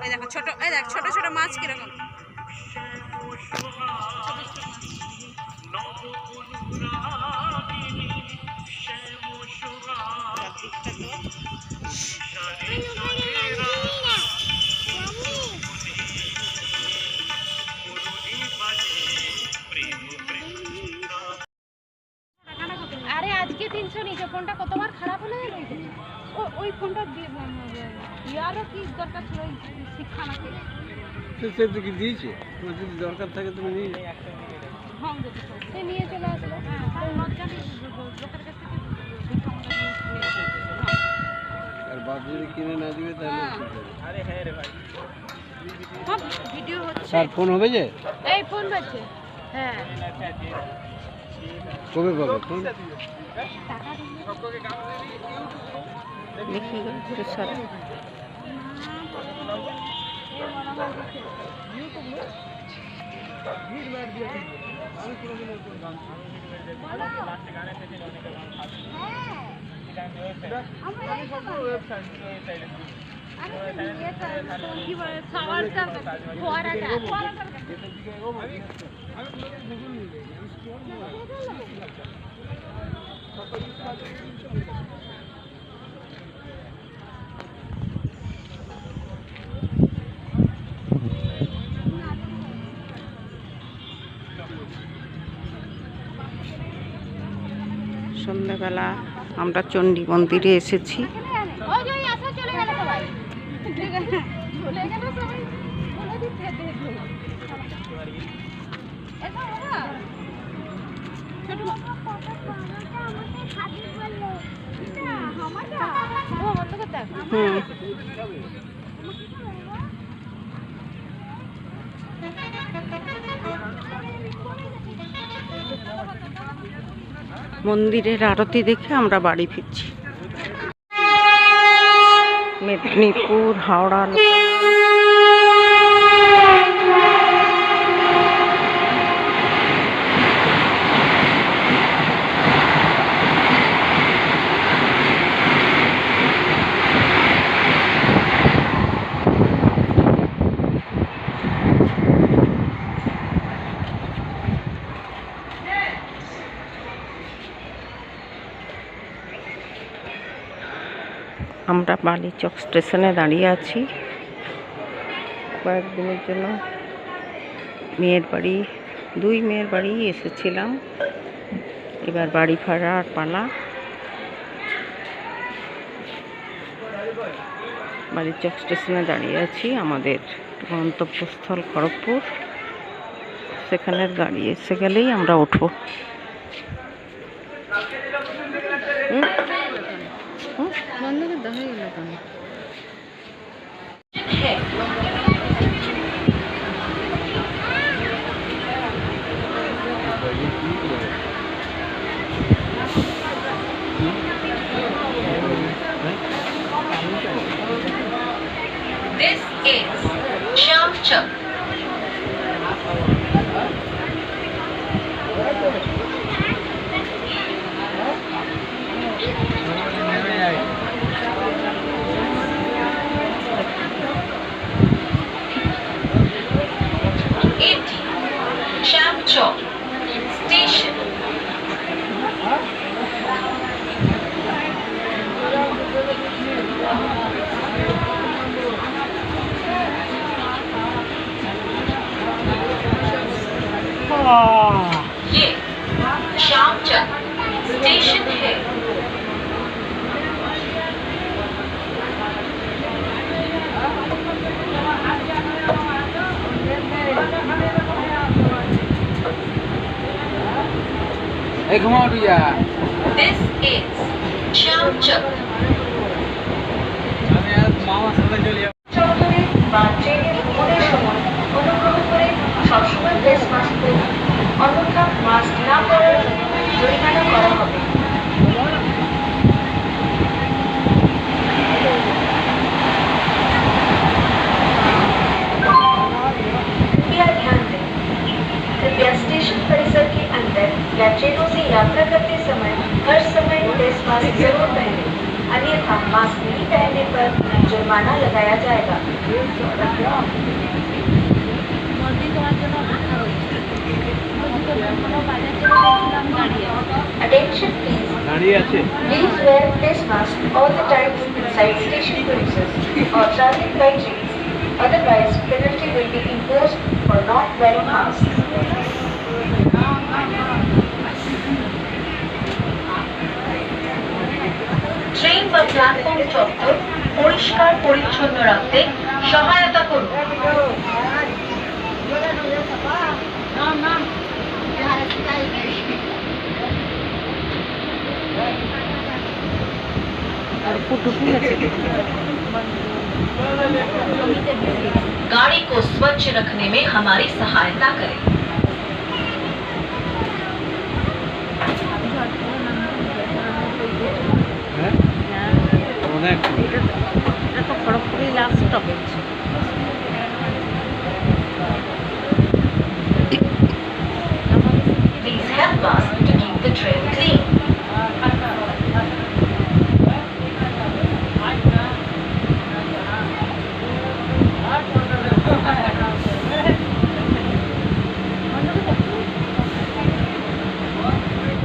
ওই দেখো ছোট এই দেখ ছোট ছোট মাছ কীরকম? আরে আজকে তিনশো নিচে ফোনটা কতবার খারাপ হলে ও ওই ফোনটা ইয়ারও কি দরকার ছিল শিক্ষা আমাকে সে সে তো কি দিয়েছে তোমার যদি দরকার থাকে তুমি নিয়ে যাও। হং যেতে সে নিয়ে চলে আসলো হ্যাঁ। আর বাপ যদি কিনে না দিবে তাহলে হ্যাঁ। করবে? হ্যাঁ, ভিডিও হচ্ছে ফোন হবে যে এই ফোন বাজছে হ্যাঁ কবে টাকা দেখি ঘুরে সন্ধ্যাবেলা আমরা চণ্ডী মন্দিরে এসেছি। হুম। মন্দিরের আরতি দেখে আমরা বাড়ি ফিরছি। মেদিনীপুর হাওড়া আমরা বালিচক স্টেশনে দাঁড়িয়ে আছি। কয়েকদিনের জন্য মেয়ের বাড়ি, দুই মেয়ের বাড়ি এসেছিলাম। এবার বাড়ি ফেরার পালা। বালিচক স্টেশনে দাঁড়িয়ে আছি, আমাদের গন্তব্যস্থল খড়গপুর। সেখানের গাড়ি এসে গেলেই আমরা উঠবো হুম? হুম? বন্ধ করে দেখা 80 Cham Chop Station. This is Shamchak. আমি আর মামার সাথে চলে যাব। চত্বরে বা ট্রেনের ভ্রমণের সময় অনুগ্রহ করে সবসময় ফেস মাস্ক পরুন অন্যথা মাস্ক না পরার জরিমানা করা হবে। ट्रेनों से यात्रा करते समय हर समय फेस मास्क ज़रूर पहने। अन्यथा मास्क नहीं पहनने पर जुर्माना लगाया जाएगा। Attention please please wear face mask platform চত্বর পরিষ্কার পরিচ্ছন্ন রাখতে সহায়তা করুন गाड़ी को स्वच्छ रखने में हमारी सहायता करें অনেক এটা তো খড়গপুরেই লাস্ট স্টপেজ